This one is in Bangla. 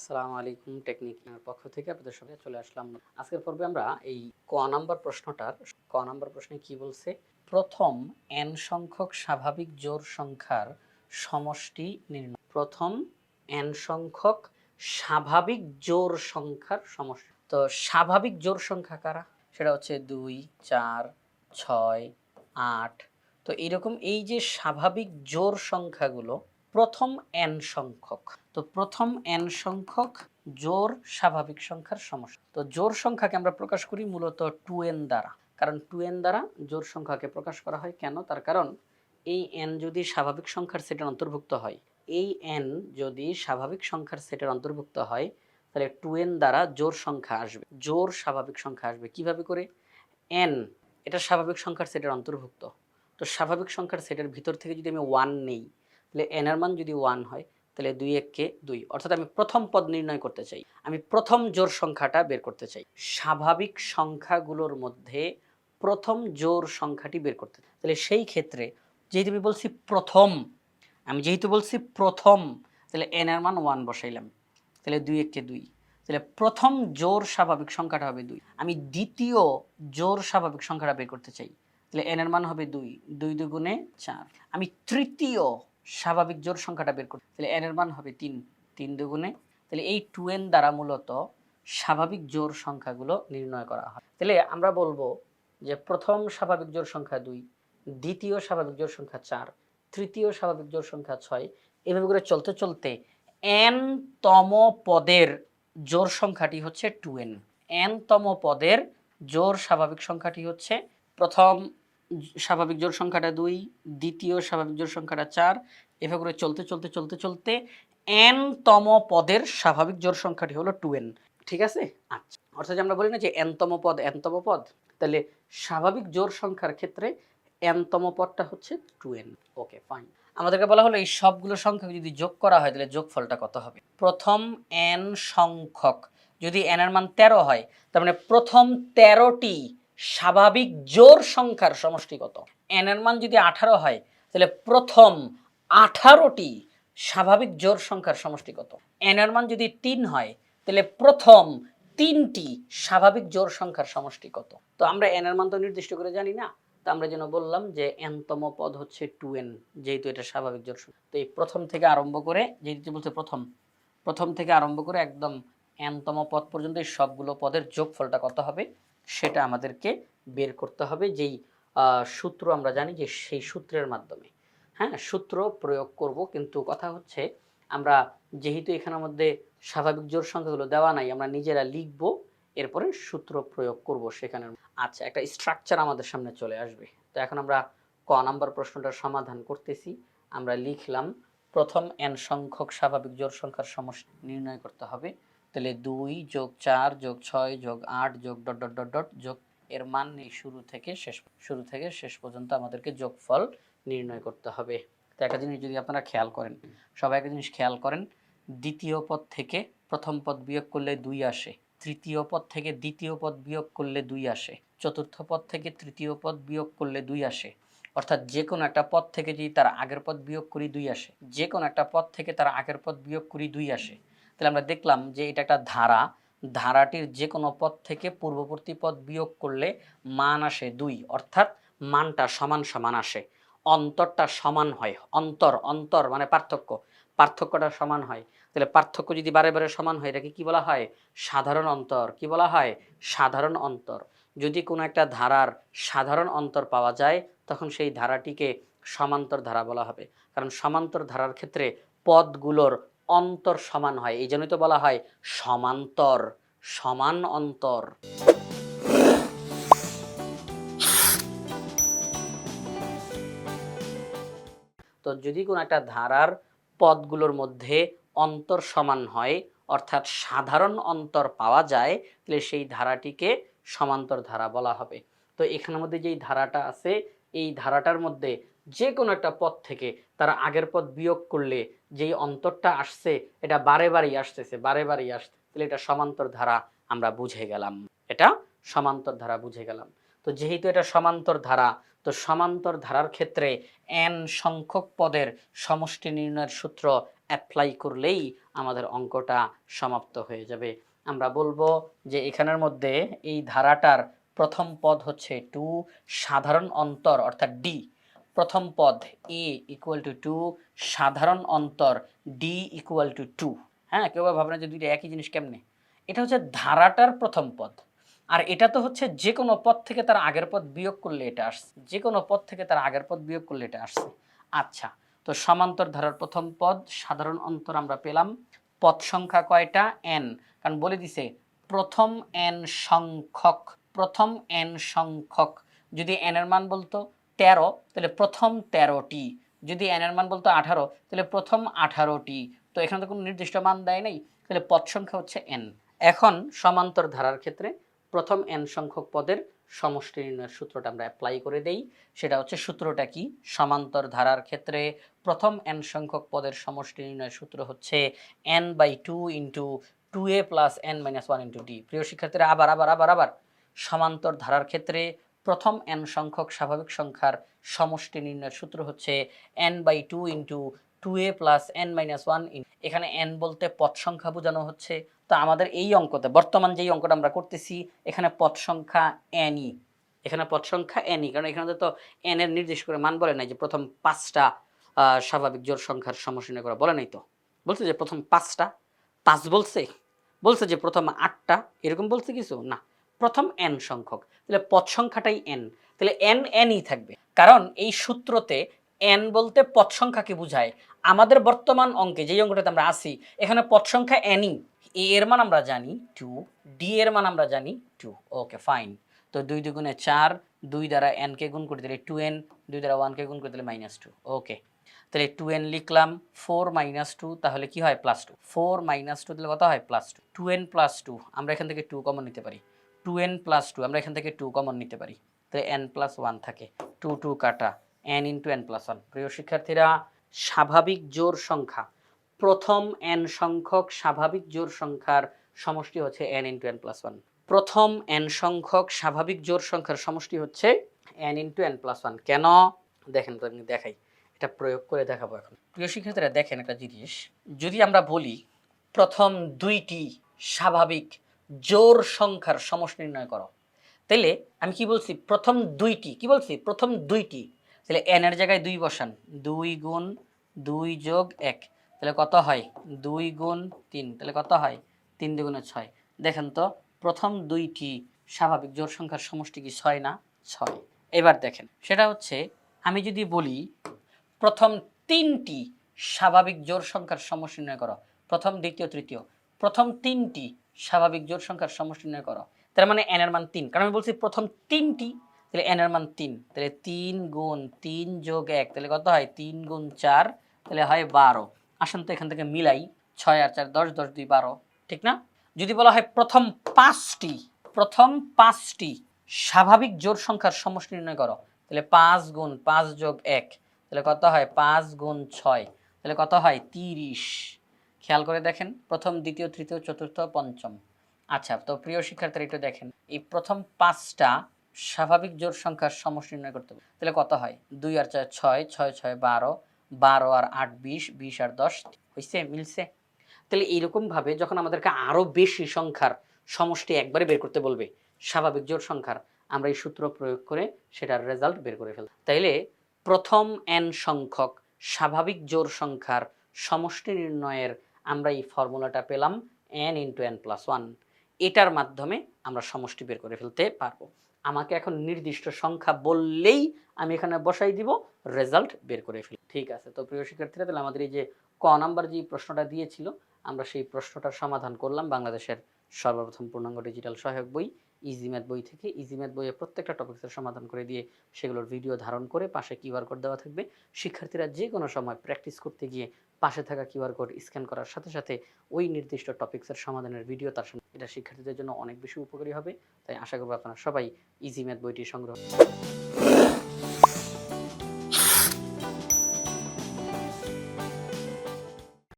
আসসালামু আলাইকুম টেকনিকের পক্ষ থেকে আপনাদের সঙ্গে চলে আসলাম। আজকের পর্বে আমরা এই ক নাম্বার প্রশ্নটার ক নাম্বার প্রশ্নে কি বলছে? প্রথম এন সংখ্যক স্বাভাবিক জোর সংখ্যার সমষ্টি নির্ণয়। প্রথম এন সংখ্যক স্বাভাবিক জোর সংখ্যার সমষ্টি। তো স্বাভাবিক জোর সংখ্যা কারা? সেটা হচ্ছে দুই, চার, ছয়, আট। তো এরকম এই যে স্বাভাবিক জোর সংখ্যাগুলো প্রথম এন সংখ্যক। তো প্রথম এন সংখ্যক জোর স্বাভাবিক সংখ্যার সমষ্টি। তো জোর সংখ্যাকে আমরা প্রকাশ করি মূলত টু এন দ্বারা। কারণ টু এন দ্বারা জোর সংখ্যাকে প্রকাশ করা হয় কেন? তার কারণ এই এন যদি স্বাভাবিক সংখ্যার সেটের অন্তর্ভুক্ত হয়, এই এন যদি স্বাভাবিক সংখ্যার সেটের অন্তর্ভুক্ত হয়, তাহলে টু এন দ্বারা জোর সংখ্যা আসবে। জোর স্বাভাবিক সংখ্যা আসবে কীভাবে করে? এন এটা স্বাভাবিক সংখ্যার সেটের অন্তর্ভুক্ত। তো স্বাভাবিক সংখ্যার সেটের ভিতর থেকে যদি আমি ওয়ান নেই তাহলে এন এর মান যদি ওয়ান হয়, তাহলে দুই এককে দুই। অর্থাৎ আমি প্রথম পদ নির্ণয় করতে চাই। আমি প্রথম জোর সংখ্যাটা বের করতে চাই। স্বাভাবিক সংখ্যাগুলোর মধ্যে প্রথম জোর সংখ্যাটি বের করতে। তাহলে সেই ক্ষেত্রে যেহেতু আমি বলছি প্রথম, আমি যেহেতু বলছি প্রথম, তাহলে এন এর মান ওয়ান বসাইলাম। তাহলে দুই এককে দুই। তাহলে প্রথম জোর স্বাভাবিক সংখ্যাটা হবে দুই। আমি দ্বিতীয় জোর স্বাভাবিক সংখ্যাটা বের করতে চাই। তাহলে এন এর মান হবে দুই। দুই দুগুণে চার। আমি তৃতীয় স্বাভাবিক জোর সংখ্যাটা বের করতে তাহলে এন এর মান হবে তিন তিন দুগুণে। তাহলে এই টু এন দ্বারা মূলত স্বাভাবিক জোর সংখ্যাগুলো নির্ণয় করা হয়। তাহলে আমরা বলব যে প্রথম স্বাভাবিক জোর সংখ্যা দুই, দ্বিতীয় স্বাভাবিক জোর সংখ্যা চার, তৃতীয় স্বাভাবিক জোর সংখ্যা ছয়, এভাবে করে চলতে চলতে এন তম পদের জোর সংখ্যাটি হচ্ছে টু এন এন তম পদের জোর স্বাভাবিক সংখ্যাটি হচ্ছে প্রথম স্বাভাবিক জোর সংখ্যাটা দুই, দ্বিতীয় স্বাভাবিক জোর সংখ্যাটা চার, এভাবে করে চলতে চলতে চলতে চলতে এন তম পদের স্বাভাবিক জোর সংখ্যাটি হলো টু এন ঠিক আছে? আচ্ছা অর্থাৎ আমরা বলি না যে এনতম পদ এনতম পদ, তাহলে স্বাভাবিক জোর সংখ্যার ক্ষেত্রে এনতম পদটা হচ্ছে টু এন ওকে ফাইন আমাদেরকে বলা হলো এই সবগুলো সংখ্যা যদি যোগ করা হয়, তাহলে যোগফলটা কত হবে? প্রথম এন সংখ্যক, যদি এন এর মান তেরো হয়, তার মানে প্রথম তেরোটি স্বাভাবিক জোর সংখ্যার সমষ্টি কত? এন এর মান যদি আঠারো হয়, তাহলে প্রথম আঠারোটি স্বাভাবিক জোর সংখ্যার সমষ্টি কত? এন এর মান যদি তিন হয়, তাহলে প্রথম তিনটি স্বাভাবিক জোর সংখ্যার সমষ্টি কত? তো আমরা এন এর মান তো নির্দিষ্ট করে জানি না, তো আমরা যেন বললাম যে এনতম পদ হচ্ছে টু এন যেহেতু এটা স্বাভাবিক জোর সংখ্যা। তো এই প্রথম থেকে আরম্ভ করে, যেহেতু বলছে প্রথম প্রথম থেকে আরম্ভ করে একদম এনতম পদ পর্যন্ত এই সবগুলো পদের যোগফলটা কত হবে? সেটা আমাদেরকে বের করতে হবে যেই সূত্র আমরা জানি যে সেই সূত্রের মাধ্যমে। হ্যাঁ সূত্র প্রয়োগ করব, কিন্তু কথা হচ্ছে আমরা যেহেতু এখানের মধ্যে স্বাভাবিক জোর সংখ্যাগুলো দেওয়া নাই, আমরা নিজেরা লিখব, এরপরে সূত্র প্রয়োগ করব সেখানে। আচ্ছা একটা স্ট্রাকচার আমাদের সামনে চলে আসবে। তো এখন আমরা ক নাম্বার প্রশ্নটার সমাধান করতেছি। আমরা লিখলাম, প্রথম এন সংখ্যক স্বাভাবিক জোর সংখ্যার সমষ্টি নির্ণয় করতে হবে। তাহলে দুই যোগ চার যোগ ছয় যোগ আট যোগ ডট ডট ডট ডট যোগ এর মান এই শুরু থেকে শেষ, শুরু থেকে শেষ পর্যন্ত আমাদেরকে যোগফল নির্ণয় করতে হবে। তো একটা জিনিস যদি আপনারা খেয়াল করেন, সবাই একটা জিনিস খেয়াল করেন, দ্বিতীয় পদ থেকে প্রথম পদ বিয়োগ করলে দুই আসে, তৃতীয় পদ থেকে দ্বিতীয় পদ বিয়োগ করলে দুই আসে, চতুর্থ পদ থেকে তৃতীয় পদ বিয়োগ করলে দুই আসে। অর্থাৎ যে কোনো একটা পদ থেকে যদি তার আগের পদ বিয়োগ করি দুই আসে যে কোনো একটা পদ থেকে তার আগের পদ বিয়োগ করি দুই আসে। তাহলে আমরা দেখলাম যে এটা একটা ধারা। ধারাটির যে কোনো পদ থেকে পূর্ববর্তী পদ বিয়োগ করলে মান আসে দুই, অর্থাৎ মানটা সমান সমান আসে। অন্তরটা সমান হয়, অন্তর অন্তর মানে পার্থক্য। পার্থক্যটা সমান হয়। তাহলে পার্থক্য যদি বারে বারে সমান হয়, এটাকে কি বলা হয়? সাধারণ অন্তর। কি বলা হয়? সাধারণ অন্তর। যদি কোনো একটা ধারার সাধারণ অন্তর পাওয়া যায়, তখন সেই ধারাটিকে সমান্তর ধারা বলা হবে। কারণ সমান্তর ধারার ক্ষেত্রে পদগুলোর অন্তর সমান হয়। এই জন্যই তো বলা হয় সমান্তর, সমান অন্তর। তো যদি কোনো একটা ধারার পদগুলোর মধ্যে অন্তর সমান হয়, অর্থাৎ সাধারণ অন্তর পাওয়া যায়, তাহলে সেই ধারাটিকে সমান্তর ধারা বলা হবে। তো এখানের মধ্যে যেই ধারাটা আছে, এই ধারাটার মধ্যে যে কোনো একটা পথ থেকে তারা আগের পথ বিয়োগ করলে যেই অন্তরটা আসছে, এটা বারে বারেই আসতেছে, বারে বারেই আসছে। তাহলে এটা সমান্তর ধারা আমরা বুঝে গেলাম। এটা সমান্তর ধারা বুঝে গেলাম। তো যেহেতু এটা সমান্তর ধারা তো সমান্তর ধারার ক্ষেত্রে এন সংখ্যক পদের সমষ্টি নির্ণয়ের সূত্র অ্যাপ্লাই করলেই আমাদের অঙ্কটা সমাপ্ত হয়ে যাবে। আমরা বলব যে এখানের মধ্যে এই ধারাটার প্রথম পদ হচ্ছে টু সাধারণ অন্তর অর্থাৎ ডি প্রথম পদ এ ইকুয়াল টু টু সাধারণ অন্তর ডি ইকুয়াল টু টু হ্যাঁ কেউ বা ভাবনা যে দুইটা একই জিনিস কেমনে? এটা হচ্ছে ধারাটার প্রথম পদ। আর এটা তো হচ্ছে যে কোনো পদ থেকে তার আগের পদ বিয়োগ করলে এটা আসছে। যে কোনো পদ থেকে তার আগের পদ বিয়োগ করলে এটা আসছে। আচ্ছা তো সমান্তর ধারার প্রথম পদ, সাধারণ অন্তর আমরা পেলাম। পদ সংখ্যা কয়টা? এন কারণ বলে দিছে, প্রথম এন সংখ্যক, প্রথম এন সংখ্যক। যদি এন এর মান বলতো তেরো, তাহলে প্রথম তেরোটি। যদি এন এর মান বলতো আঠারো, তাহলে প্রথম আঠারোটি। তো এখানে তো কোনো নির্দিষ্ট মান দেয় নাই, তাহলে পদ সংখ্যা হচ্ছে এন এখন সমান্তর ধারার ক্ষেত্রে প্রথম এন সংখ্যক পদের সমষ্টি নির্ণয়ের সূত্রটা আমরা অ্যাপ্লাই করে দেই। সেটা হচ্ছে সূত্রটা কি? সমান্তর ধারার ক্ষেত্রে প্রথম এন সংখ্যক পদের সমষ্টি নির্ণয়ের সূত্র হচ্ছে N by two into two A plus N minus one into D প্রিয় শিক্ষার্থীরা, আবার আবার আবার আবার। সমান্তর ধারার ক্ষেত্রে প্রথম এন সংখ্যক স্বাভাবিক সংখ্যার সমষ্টি নির্ণয়ের সূত্র হচ্ছে N by two into two A plus N minus one এখানে এন বলতে পদ সংখ্যা বোঝানো হচ্ছে। তো আমাদের এই অঙ্কতে, বর্তমান যেই অঙ্কটা আমরা করতেছি, এখানে পদ সংখ্যা এনই এখানে পদ সংখ্যা এনই কারণ এখানে তো এন এর নির্দেশ করে মান বলে নাই যে প্রথম পাঁচটা স্বাভাবিক জোর সংখ্যার সমষ্টি নির্ণয় করা, বলে নাই তো। বলছে যে প্রথম পাঁচটা পাঁচ বলছে? বলছে যে প্রথম আটটা, এরকম বলছে কিছু? না। প্রথম এন সংখ্যক, তাহলে পদ সংখ্যাটাই এন তাহলে এন এনই থাকবে। কারণ এই সূত্রতে এন বলতে পদ সংখ্যাকে বোঝায়। আমাদের বর্তমান অঙ্কে যেই অঙ্কটাতে আমরা আসি এখানে পদ সংখ্যা এনই এ এর মান আমরা জানি টু ডি এর মান আমরা জানি টু ওকে ফাইন তো দুই দুগুণে চার, দুই দ্বারা এনকে গুণ করে দিলে টু এন দুই দ্বারা ওয়ানকে গুণ করে দিলে মাইনাস টু ওকে তাহলে টু এন লিখলাম ফোর মাইনাস টু তাহলে কি হয়? Plus two four minus two তাহলে কত হয়? Plus two two N plus two আমরা এখান থেকে টু কমন নিতে পারি। টু এন প্লাস টু আমরা এখান থেকে টু কমন নিতে পারি। তাহলে এন প্লাস ওয়ান থাকে। টু টু কাটা। N into N plus one প্রিয় শিক্ষার্থীরা, স্বাভাবিক জোর সংখ্যা। প্রথম এন সংখ্যক স্বাভাবিক জোর সংখ্যার সমষ্টি হচ্ছে N into N plus one প্রথম এন সংখ্যক স্বাভাবিক জোর সংখ্যার সমষ্টি হচ্ছে N into N plus one কেন? দেখেন, তো আমি দেখাই। এটা প্রয়োগ করে দেখাবো এখন। প্রিয় শিক্ষার্থীরা, দেখেন একটা জিনিস। যদি আমরা বলি, প্রথম দুইটি স্বাভাবিক জোর সংখ্যার সমষ্টি নির্ণয় করো। তাহলে আমি কি বলছি? প্রথম দুইটি। কি বলছি? প্রথম দুইটি। তাহলে এন এর জায়গায় দুই বসান। দুই গুণ দুই যোগ এক। তাহলে কত হয়? দুই গুণ তিন। তাহলে কত হয়? তিন দুগুণে ছয়। দেখেন তো, প্রথম দুইটি স্বাভাবিক জোর সংখ্যার সমষ্টি কি ছয় না? ছয়। এবার দেখেন, সেটা হচ্ছে আমি যদি বলি, প্রথম তিনটি স্বাভাবিক জোর সংখ্যার সমষ্টি নির্ণয় করো। প্রথম দ্বিতীয়, তৃতীয়। প্রথম তিনটি স্বাভাবিক জোর সংখ্যার সমষ্টি নির্ণয় করো। তার মানে এন এর মান তিন। কারণ আমি বলছি প্রথম তিনটি, তাহলে এন এর মান তিন। তাহলে তিন গুণ তিন যোগ এক, তাহলে কত হয়? তিন গুণ চার, তাহলে হয় বারো। আসুন তো এখান থেকে মিলাই ছয় আর চার, দশ দশ, দুই, বারো। ঠিক না? যদি বলা হয় প্রথম পাঁচটি প্রথম পাঁচটি স্বাভাবিক জোর সংখ্যার সমষ্টি নির্ণয় করো, তাহলে পাঁচ গুণ পাঁচ যোগ এক, তাহলে কত হয়? পাঁচ গুণ ছয়, তাহলে কত হয়? তিরিশ। খেয়াল করে দেখেন, প্রথম, দ্বিতীয়, তৃতীয়, চতুর্থ, পঞ্চম। আচ্ছা তো প্রিয় শিক্ষার্থীরা একটু দেখেন, এই প্রথম পাঁচটা স্বাভাবিক জোর সংখ্যার সমষ্টি নির্ণয় করতে হবে। তাহলে কত হয়? দুই আর চার, ছয় ছয় ছয়, বারো বারো আর আট, বিশ বিশ আর দশ হয়েছে মিলছে? তাহলে এইরকমভাবে যখন আমাদেরকে আরও বেশি সংখ্যার সমষ্টি একবারে বের করতে বলবে, স্বাভাবিক জোর সংখ্যার, আমরা এই সূত্র প্রয়োগ করে সেটার রেজাল্ট বের করে ফেলব। তাইলে প্রথম এন সংখ্যক স্বাভাবিক জোর সংখ্যার সমষ্টি নির্ণয়ের আমরা এই ফর্মুলাটা পেলাম N into N plus one এটার মাধ্যমে আমরা সমষ্টি বের করে ফেলতে পারব। আমাকে এখন নির্দিষ্ট সংখ্যা বললেই আমি এখানে বসাই দিব রেজাল্ট বের করে ফেলি। ঠিক আছে, তো প্রিয় শিক্ষার্থীরা, তাহলে আমাদের এই যে ক নাম্বার যে প্রশ্নটা দিয়েছিল, আমরা সেই প্রশ্নটার সমাধান করলাম বাংলাদেশের সর্বপ্রথম পূর্ণাঙ্গ ডিজিটাল সহায়ক বই। ইজিম্যাথ বই থেকে ইজি ম্যাথ বইয়ে প্রত্যেকটা টপিক্সের সমাধান করে দিয়ে সেগুলোর ভিডিও ধারণ করে পাশে কিউআর কোড দেওয়া থাকবে। শিক্ষার্থীরা যে কোনো সময় প্র্যাকটিস করতে গিয়ে পাশে থাকা কিউআর কোড স্ক্যান করার সাথে সাথে ওই নির্দিষ্ট টপিক্সের সমাধানের ভিডিও তার সঙ্গে এটা শিক্ষার্থীদের জন্য অনেক বেশি উপকারী হবে। তাই আশা করব আপনারা সবাই ইজি ম্যাথ বইটি সংগ্রহ